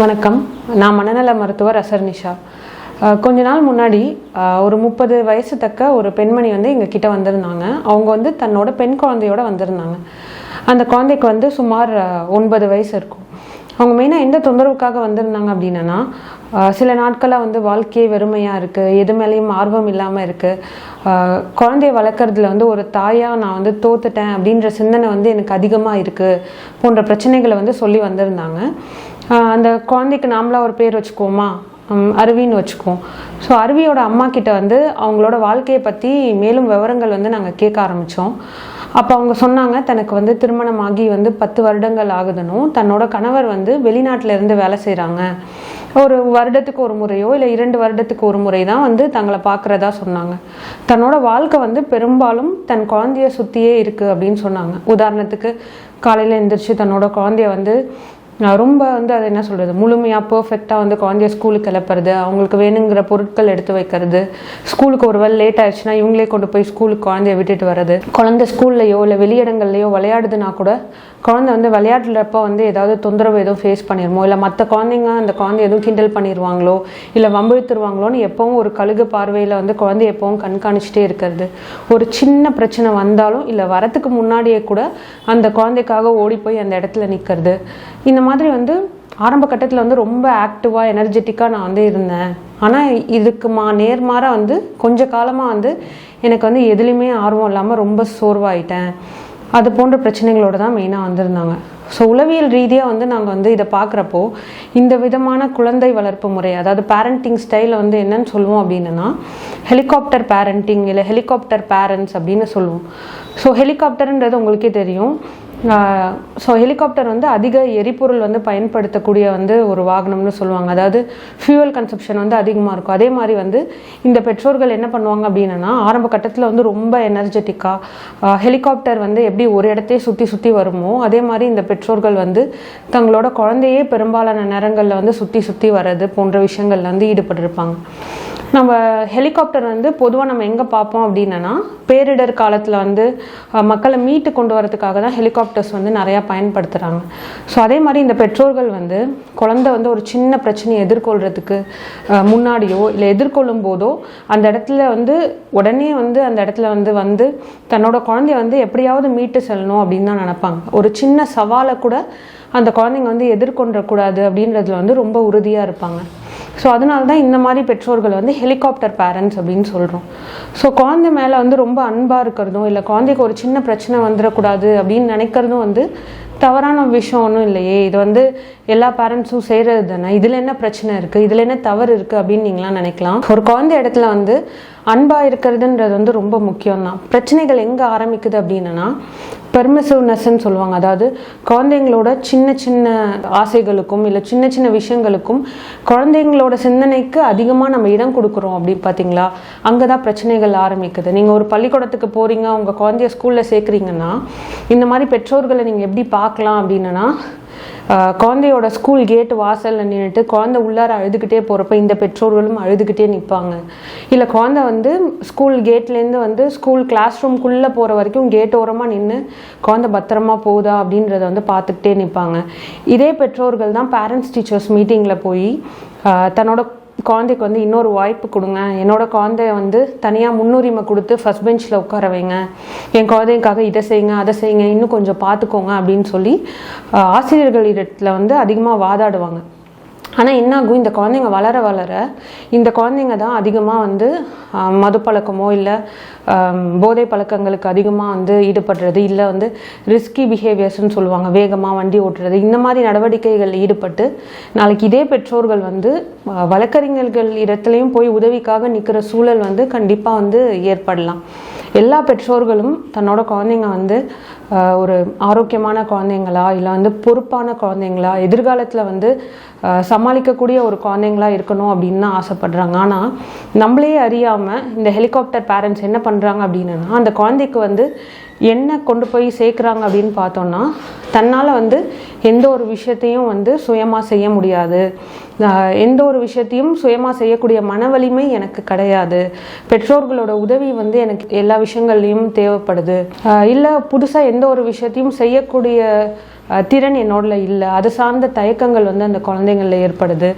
வணக்கம். நான் மனநல மருத்துவர் அசர் நிஷா. கொஞ்ச நாள் முன்னாடி ஒரு முப்பது வயசு தக்க ஒரு பெண்மணி வந்து எங்கள் கிட்ட வந்திருந்தாங்க. அவங்க வந்து தன்னோட பெண் குழந்தையோட வந்திருந்தாங்க. அந்த குழந்தைக்கு வந்து சுமார் ஒன்பது வயசு இருக்கும். அவங்க மெயினாக எந்த தொந்தரவுக்காக வந்திருந்தாங்க அப்படின்னா சில நாட்களாக வந்து வாழ்க்கையே வெறுமையாக இருக்குது எது மேலேயும் ஆர்வம் இல்லாமல் இருக்குது குழந்தைய வளர்க்குறதுல வந்து ஒரு தாயாக நான் வந்து தோத்துட்டேன் அப்படின்ற சிந்தனை வந்து எனக்கு அதிகமாக இருக்குது போன்ற பிரச்சனைகளை வந்து சொல்லி வந்திருந்தாங்க. அந்த குழந்தைக்கு நாமளா ஒரு பேர் வச்சுக்குவோமா? அருவின்னு வச்சுக்குவோம். ஸோ அருவியோட அம்மா கிட்ட வந்து அவங்களோட வாழ்க்கையை பற்றி மேலும் விவரங்கள் வந்து நாங்கள் கேட்க ஆரம்பித்தோம் அப்போ அவங்க சொன்னாங்க தனக்கு வந்து திருமணமாகி வந்து பத்து வருடங்கள் ஆகுதுனும் தன்னோட கணவர் வந்து வெளிநாட்டில் இருந்து வேலை செய்கிறாங்க ஒரு வருடத்துக்கு ஒரு முறையோ இல்லை இரண்டு வருடத்துக்கு ஒரு முறை தான் வந்து தங்களை பார்க்குறதா சொன்னாங்க. தன்னோட வாழ்க்கை வந்து பெரும்பாலும் தன் குழந்தைய சுற்றியே இருக்குது அப்படின்னு சொன்னாங்க. உதாரணத்துக்கு காலையில் எழுந்திரிச்சு தன்னோட குழந்தைய வந்து ரொம்ப வந்து அதை என்ன சொல்கிறது முழுமையாக பர்ஃபெக்டாக வந்து குழந்தைய ஸ்கூலுக்கு கிளப்புறது அவங்களுக்கு வேணுங்கிற பொருட்கள் எடுத்து வைக்கிறது ஸ்கூலுக்கு ஒரு வேளை லேட் ஆயிடுச்சுன்னா இவங்களே கொண்டு போய் ஸ்கூலுக்கு குழந்தைய விட்டுட்டு வர்றது. குழந்தை ஸ்கூல்லையோ இல்லை வெளியிடங்கள்லையோ விளையாடுதுன்னா கூட குழந்தை வந்து விளையாடுறப்ப வந்து ஏதாவது தொந்தரவு எதுவும் ஃபேஸ் பண்ணிடுமோ இல்லை மற்ற குழந்தைங்க அந்த குழந்தை எதுவும் கிண்டல் பண்ணிடுவாங்களோ இல்லை வம்பிழுத்துருவாங்களோன்னு எப்பவும் ஒரு கழுகு பார்வையில் வந்து குழந்தைய எப்பவும் கண்காணிச்சிட்டே இருக்கிறது. ஒரு சின்ன பிரச்சனை வந்தாலும் இல்லை வரத்துக்கு முன்னாடியே கூட அந்த குழந்தைக்காக ஓடி போய் அந்த இடத்துல நிற்கிறது இந்த மாதிரி வந்து ஆரம்ப கட்டத்தில் வந்து ரொம்ப ஆக்டிவாக எனர்ஜெட்டிக்காக நான் வந்து இருந்தேன். ஆனால் இதுக்கு மா நேர்மாறாக வந்து கொஞ்ச காலமாக வந்து எனக்கு வந்து எதுலேயுமே ஆர்வம் இல்லாமல் ரொம்ப சோர்வாயிட்டேன். அது போன்ற பிரச்சனைகளோடு தான் மெயினாக வந்திருந்தாங்க. ஸோ உளவியல் ரீதியாக வந்து நாங்கள் வந்து இதை பார்க்குறப்போ இந்த விதமான குழந்தை வளர்ப்பு முறை அதாவது பேரண்டிங் ஸ்டைலை வந்து என்னன்னு சொல்லுவோம் அப்படின்னா ஹெலிகாப்டர் பேரண்டிங் இல்லை ஹெலிகாப்டர் பேரண்ட்ஸ் அப்படின்னு சொல்லுவோம். ஸோ ஹெலிகாப்டர்ன்றது உங்களுக்கே தெரியும். ஸோ ஹெலிகாப்டர் வந்து அதிக எரிபொருள் வந்து பயன்படுத்தக்கூடிய வந்து ஒரு வாகனம்னு சொல்லுவாங்க. அதாவது ஃபியூவல் கன்சப்ஷன் வந்து அதிகமாக இருக்கும். அதே மாதிரி வந்து இந்த பெற்றோர்கள் என்ன பண்ணுவாங்க அப்படின்னா ஆரம்ப கட்டத்தில் வந்து ரொம்ப எனர்ஜெட்டிக்காக ஹெலிகாப்டர் வந்து எப்படி ஒரு இடத்தையே சுற்றி சுற்றி வருமோ அதே மாதிரி இந்த பெற்றோர்கள் வந்து தங்களோட குழந்தையே பெரும்பாலான நேரங்களில் வந்து சுற்றி சுற்றி வர்றது போன்ற விஷயங்கள்ல வந்து ஈடுபட்டிருப்பாங்க. நம்ம ஹெலிகாப்டர் வந்து பொதுவாக நம்ம எங்கே பார்ப்போம் அப்படின்னா பேரிடர் காலத்தில் வந்து மக்களை மீட்டு கொண்டு வரதுக்காக தான் ஹெலிகாப்டர் டாக்டர்ஸ் வந்து நிறையா பயன்படுத்துகிறாங்க ஸோ அதே மாதிரி இந்த பெற்றோர்கள் வந்து குழந்தை வந்து ஒரு சின்ன பிரச்சனையை எதிர்கொள்கிறதுக்கு முன்னாடியோ இல்லை எதிர்கொள்ளும் போதோ அந்த இடத்துல வந்து உடனே வந்து அந்த இடத்துல வந்து வந்து தன்னோட குழந்தைய வந்து எப்படியாவது மீட்டு செல்லணும் அப்படின்னு தான் நினப்பாங்க. ஒரு சின்ன சவாலை கூட அந்த குழந்தைங்க வந்து எதிர்கொண்டக்கூடாது அப்படின்றதுல வந்து ரொம்ப உறுதியாக இருப்பாங்க. ஸோ அதனால தான் இந்த மாதிரி பெற்றோர்கள் வந்து ஹெலிகாப்டர் பேரண்ட்ஸ் அப்படின்னு சொல்கிறோம் ஸோ குழந்தை மேலே வந்து ரொம்ப அன்பாக இருக்கிறதும் இல்லை குழந்தைக்கு ஒரு சின்ன பிரச்சனை வந்துடக்கூடாது அப்படின்னு நினைக்கிறதும் வந்து தவறான விஷயம் ஒன்றும் இல்லையே. இது வந்து எல்லா பேரண்ட்ஸும் செய்கிறது தானே. இதில் என்ன பிரச்சனை இருக்குது இதில் என்ன தவறு இருக்குது அப்படின்னு நீங்களாம் நினைக்கலாம். ஒரு குழந்தை இடத்துல வந்து அன்பாக இருக்கிறதுன்றது வந்து ரொம்ப முக்கியம் தான் பிரச்சனைகள் எங்கே ஆரம்பிக்குது அப்படின்னா பெர்மிசிவ்னஸ்ன்னு சொல்லுவாங்க. அதாவது குழந்தைங்களோட சின்ன சின்ன ஆசைகளுக்கும் இல்லை சின்ன சின்ன விஷயங்களுக்கும் குழந்தைங்களோட சிந்தனைக்கு அதிகமாக நம்ம இடம் கொடுக்குறோம் அப்படி பார்த்தீங்களா அங்கே தான் பிரச்சனைகள் ஆரம்பிக்குது. நீங்கள் ஒரு பள்ளிக்கூடத்துக்கு போகிறீங்க உங்கள் குழந்தைய ஸ்கூலில் சேர்க்குறீங்கன்னா இந்த மாதிரி பெற்றோர்களை நீங்கள் எப்படி பார்க்கலாம் அப்படின்னா குழந்தையோட ஸ்கூல் கேட் வாசலில் நின்றுட்டு குழந்தை உள்ளார அழுதுகிட்டே போகிறப்ப இந்த பெற்றோர்களும் அழுதுகிட்டே நிற்பாங்க இல்லை குழந்தை வந்து ஸ்கூல் கேட்லேருந்து வந்து ஸ்கூல் கிளாஸ் ரூம்குள்ளே போகிற வரைக்கும் கேட் ஓரமாக நின்று குழந்தை பத்திரமா போகுதா அப்படின்றத வந்து பார்த்துக்கிட்டே நிற்பாங்க இதே பெற்றோர்கள் தான் பேரண்ட்ஸ் டீச்சர்ஸ் மீட்டிங்கில் போய் தன்னோட குழந்தைக்கு வந்து இன்னொரு வாய்ப்பு கொடுங்க. என்னோட குழந்தைய வந்து தனியாக முன்னுரிமை கொடுத்து ஃபஸ்ட் பெஞ்சில் உட்கார வைங்க. என் குழந்தைக்காக இதை செய்யுங்க அதை செய்யுங்க இன்னும் கொஞ்சம் பார்த்துக்கோங்க அப்படின்னு சொல்லி ஆசிரியர்களிடத்தில் ஆசிரியர்கள் இடத்துல வந்து அதிகமாக வாதாடுவாங்க. ஆனால் என்னாகும் இந்த குழந்தைங்க வளர வளர இந்த குழந்தைங்க தான் அதிகமாக வந்து மது பழக்கமோ இல்லை போதை பழக்கங்களுக்கு அதிகமாக வந்து ஈடுபடுறது இல்லை வந்து ரிஸ்கி பிஹேவியர்ஸ்னு சொல்லுவாங்க. வேகமாக வண்டி ஓட்டுறது. இந்த மாதிரி நடவடிக்கைகளில் ஈடுபட்டு நாளைக்கு இதே பெற்றோர்கள் வந்து வழக்கறிஞர்கள் இடத்துலையும் போய் உதவிக்காக நிற்கிற சூழல் வந்து கண்டிப்பாக வந்து ஏற்படலாம். எல்லா பெற்றோர்களும் தன்னோட குழந்தைங்க வந்து ஒரு ஆரோக்கியமான குழந்தைங்களா இல்லை வந்து பொறுப்பான குழந்தைங்களா எதிர்காலத்தில் வந்து சமாளிக்கக்கூடிய ஒரு குழந்தைங்களா இருக்கணும் அப்படின்னு தான் ஆசைப்படுறாங்க. ஆனால் நம்மளே அறியாமல் இந்த ஹெலிகாப்டர் பேரண்ட்ஸ் என்ன பண்ணுறாங்க அப்படின்னா அந்த குழந்தைக்கு வந்து என்ன கொண்டு போய் சேர்க்குறாங்க அப்படின்னு பார்த்தோம்னா தன்னால் வந்து எந்த ஒரு விஷயத்தையும் வந்து சுயமாக செய்ய முடியாது. எந்த ஒரு விஷயத்தையும் சுயமாக செய்யக்கூடிய மன வலிமை எனக்கு கிடையாது. பெற்றோர்களோட உதவி வந்து எனக்கு எல்லா விஷயங்கள்லையும் தேவைப்படுது. இல்லை புதுசாக எந்த ஒரு விஷயத்தையும் செய்யக்கூடிய திறன் என்னோடல இல்லை. அது சார்ந்த தயக்கங்கள் வந்து அந்த குழந்தைங்களில் ஏற்படுது.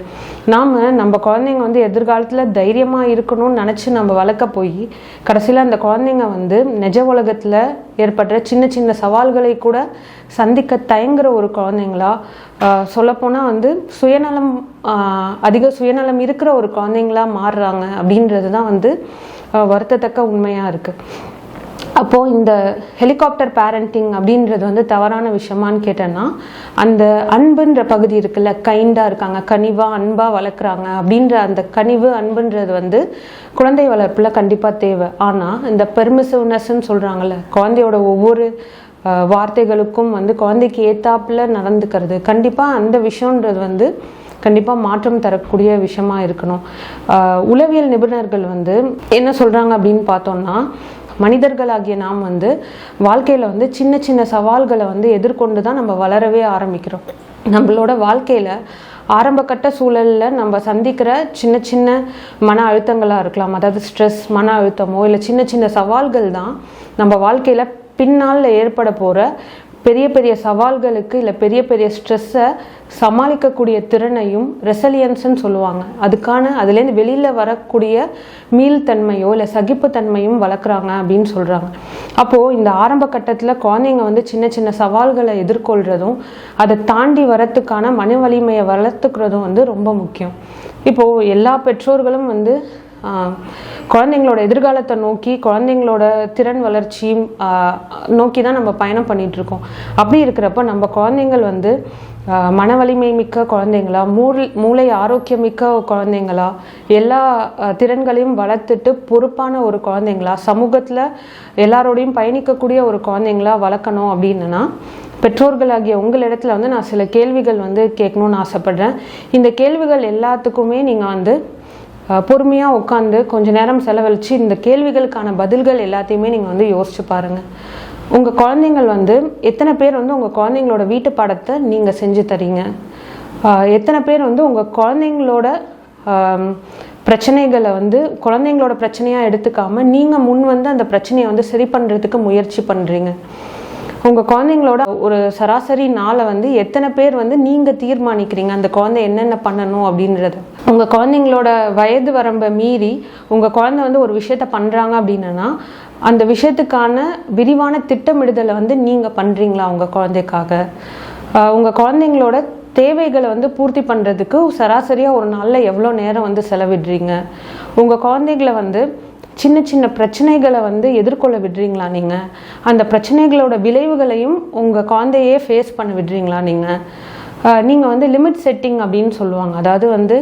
நாம் நம்ம குழந்தைங்க வந்து எதிர்காலத்தில் தைரியமாக இருக்கணும்னு நினச்சி நம்ம வளர்க்க போய் கடைசியில் அந்த குழந்தைங்க வந்து நிஜ உலகத்தில் ஏற்படுற சின்ன சின்ன சவால்களை கூட சந்திக்க தயங்குற ஒரு குழந்தைங்களா சொல்லப்போனால் வந்து சுயநலம் அதிக சுயநலம் இருக்கிற ஒரு குழந்தைங்களா மாறுறாங்க அப்படின்றது தான் வந்து வருத்தத்தக்க உண்மையாக இருக்குது அப்போது இந்த ஹெலிகாப்டர் பேரண்டிங் அப்படின்றது வந்து தவறான விஷயமான்னு கேட்டேன்னா அந்த அன்புன்ற பகுதி இருக்குல்ல கைண்டாக இருக்காங்க கனிவாக அன்பாக வளர்க்குறாங்க அப்படின்ற அந்த கனிவு அன்புன்றது வந்து குழந்தை வளர்ப்பில் கண்டிப்பாக தேவை. ஆனால் இந்த பெர்மிசிவ்னஸ்ன்னு சொல்கிறாங்கல்ல குழந்தையோட ஒவ்வொரு வார்த்தைகளுக்கும் வந்து குழந்தைக்கு ஏத்தாப்புல நடந்துக்கிறது. கண்டிப்பாக அந்த விஷயன்றது வந்து கண்டிப்பாக மாற்றம் தரக்கூடிய விஷயமா இருக்கணும். உளவியல் நிபுணர்கள் வந்து என்ன சொல்கிறாங்க அப்படின்னு பார்த்தோம்னா மனிதர்களாகிய நாம் வந்து வாழ்க்கையில் வந்து சின்ன சின்ன சவால்களை வந்து எதிர்கொண்டு தான் நம்ம வளரவே ஆரம்பிக்கிறோம். நம்மளோட வாழ்க்கையில் ஆரம்பகட்ட சூழலில் நம்ம சந்திக்கிற சின்ன சின்ன மன அழுத்தங்களாக இருக்கலாம். அதாவது ஸ்ட்ரெஸ் மன அழுத்தமோ இல்லை சின்ன சின்ன சவால்கள் தான் நம்ம வாழ்க்கையில் பின்னால் ஏற்பட போகிற பெரிய பெரிய சவால்களுக்கு இல்லை பெரிய பெரிய ஸ்ட்ரெஸ்ஸை சமாளிக்கக்கூடிய திறனையும் ரெசலியன்ஸ்ன்னு சொல்லுவாங்க. அதுக்கான அதுலேருந்து வெளியில் வரக்கூடிய மீள்தன்மையோ இல்லை சகிப்புத்தன்மையும் வளர்க்குறாங்க அப்படின்னு சொல்கிறாங்க அப்போது இந்த ஆரம்ப கட்டத்தில் குழந்தைங்க வந்து சின்ன சின்ன சவால்களை எதிர்கொள்கிறதும் அதை தாண்டி வரத்துக்கான மன வலிமையை வளர்த்துக்கிறதும் வந்து ரொம்ப முக்கியம். இப்போது எல்லா பெற்றோர்களும் வந்து குழந்தைங்களோட எதிர்காலத்தை நோக்கி குழந்தைங்களோட திறன் வளர்ச்சி நோக்கி தான் நம்ம பயணம் பண்ணிட்டு இருக்கோம் அப்படி இருக்கிறப்ப நம்ம குழந்தைங்கள் வந்து மன வலிமை மிக்க குழந்தைங்களா மூளை மூளை ஆரோக்கியமிக்க குழந்தைங்களா எல்லா திறன்களையும் வளர்த்துட்டு பொறுப்பான ஒரு குழந்தைங்களா சமூகத்தில் எல்லாரோடையும் பயணிக்கக்கூடிய ஒரு குழந்தைங்களா வளர்க்கணும் அப்படின்னா பெற்றோர்களாகிய உங்களிடத்துல வந்து நான் சில கேள்விகள் வந்து கேட்கணும்னு ஆசைப்படுறேன். இந்த கேள்விகள் எல்லாத்துக்குமே நீங்கள் வந்து பொறுமையாக உட்காந்து கொஞ்ச நேரம் செலவழித்து இந்த கேள்விகளுக்கான பதில்கள் எல்லாத்தையுமே நீங்கள் வந்து யோசிச்சு பாருங்கள் உங்கள் குழந்தைங்கள் வந்து எத்தனை பேர் வந்து உங்கள் குழந்தைங்களோட வீட்டு பாடத்தை நீங்கள் செஞ்சு தரீங்க? எத்தனை பேர் வந்து உங்கள் குழந்தைங்களோட பிரச்சனைகளை வந்து குழந்தைங்களோட பிரச்சனையாக எடுத்துக்காமல் நீங்கள் முன் வந்து அந்த பிரச்சனையை வந்து சரி பண்ணுறதுக்கு முயற்சி பண்ணுறீங்க உங்கள் குழந்தைங்களோட ஒரு சராசரி நாளை வந்து எத்தனை பேர் வந்து நீங்கள் தீர்மானிக்கிறீங்க? அந்த குழந்தை என்னென்ன பண்ணணும் அப்படின்றது. உங்கள் குழந்தைங்களோட வயது வரம்பை மீறி உங்கள் குழந்தை வந்து ஒரு விஷயத்த பண்ணுறாங்க அப்படின்னா அந்த விஷயத்துக்கான விரிவான திட்டமிடுதலை வந்து நீங்கள் பண்ணுறீங்களா உங்கள் குழந்தைக்காக? உங்கள் உங்க குழந்தைங்களோட தேவைகளை வந்து பூர்த்தி பண்ணுறதுக்கு சராசரியாக ஒரு நாளில் எவ்வளோ நேரம் வந்து செலவிடுறீங்க? உங்கள் குழந்தைங்களை வந்து சின்ன சின்ன பிரச்சனைகளை வந்து எதிர்கொள்ள விடுறீங்களா நீங்கள் அந்த பிரச்சனைகளோட விளைவுகளையும் உங்கள் குழந்தையே ஃபேஸ் பண்ண விடுறீங்களா நீங்கள் நீங்கள் வந்து லிமிட் செட்டிங் அப்படின்னு சொல்லுவாங்க. அதாவது வந்து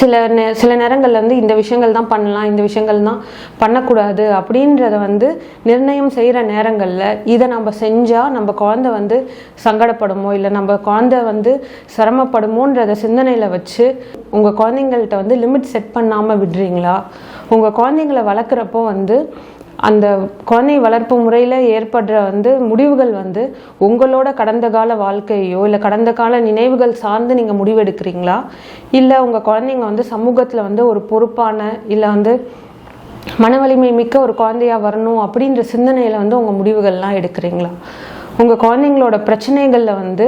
சில நே சில நேரங்களில் வந்து இந்த விஷயங்கள் தான் பண்ணலாம் இந்த விஷயங்கள் தான் பண்ணக்கூடாது அப்படின்றத வந்து நிர்ணயம் செய்கிற நேரங்களில் இதை நம்ம செஞ்சால் நம்ம குழந்தை வந்து சங்கடப்படுமோ இல்லை நம்ம குழந்தை வந்து சிரமப்படுமோன்றத சிந்தனையில் வச்சு உங்கள் குழந்தைங்கள்ட்ட வந்து லிமிட் செட் பண்ணாமல் விடுறீங்களா? உங்கள் குழந்தைங்களை வளர்க்குறப்போ வந்து அந்த குழந்தை வளர்ப்பு முறையில் ஏற்படுற வந்து முடிவுகள் வந்து உங்களோட கடந்த கால வாழ்க்கையோ இல்லை கடந்த கால நினைவுகள் சார்ந்து நீங்கள் முடிவெடுக்கிறீங்களா? இல்லை உங்கள் குழந்தைங்க வந்து சமூகத்தில் வந்து ஒரு பொறுப்பான இல்லை வந்து மன வலிமை மிக்க ஒரு குழந்தையா வரணும் அப்படின்ற சிந்தனையில் வந்து உங்கள் முடிவுகள்லாம் எடுக்கிறீங்களா? உங்கள் குழந்தைங்களோட பிரச்சனைகளில் வந்து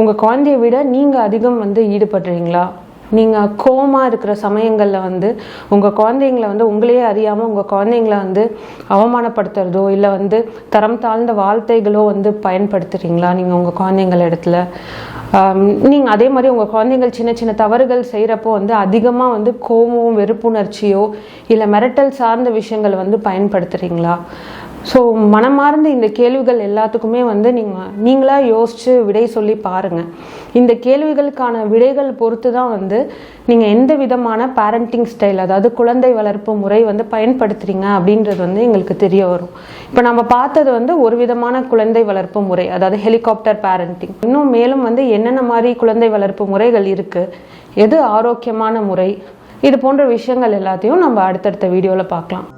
உங்கள் குழந்தைய விட நீங்கள் அதிகம் வந்து ஈடுபடுறீங்களா? நீங்கள் கோமா இருக்கிற சமயங்களில் வந்து உங்கள் குழந்தைங்கள வந்து உங்களையே அறியாமல் உங்கள் குழந்தைங்கள வந்து அவமானப்படுத்துறதோ இல்லை வந்து தரம் தாழ்ந்த வார்த்தைகளோ வந்து பயன்படுத்துகிறீங்களா நீங்கள் உங்கள் குழந்தைங்கள இடத்துல. நீங்கள் அதே மாதிரி உங்கள் குழந்தைங்கள் சின்ன சின்ன தவறுகள் செய்கிறப்போ வந்து அதிகமாக வந்து கோபம் வெறுப்புணர்ச்சியோ இல்லை மிரட்டல் சார்ந்த விஷயங்கள் வந்து பயன்படுத்துகிறீங்களா ஸோ மனமார்ந்த இந்த கேள்விகள் எல்லாத்துக்குமே வந்து நீங்கள் நீங்களாக யோசித்து விடை சொல்லி பாருங்கள் இந்த கேள்விகளுக்கான விடைகள் பொறுத்து தான் வந்து நீங்கள் எந்த விதமான பேரண்டிங் ஸ்டைல் அதாவது குழந்தை வளர்ப்பு முறை வந்து பயன்படுத்துகிறீங்க அப்படின்றது வந்து எங்களுக்கு தெரிய வரும். இப்போ நம்ம பார்த்தது வந்து ஒரு விதமான குழந்தை வளர்ப்பு முறை அதாவது ஹெலிகாப்டர் பேரண்டிங் இன்னும் மேலும் வந்து என்னென்ன மாதிரி குழந்தை வளர்ப்பு முறைகள் இருக்குது எது ஆரோக்கியமான முறை இது போன்ற விஷயங்கள் எல்லாத்தையும் நம்ம அடுத்தடுத்த வீடியோவில் பார்க்கலாம்.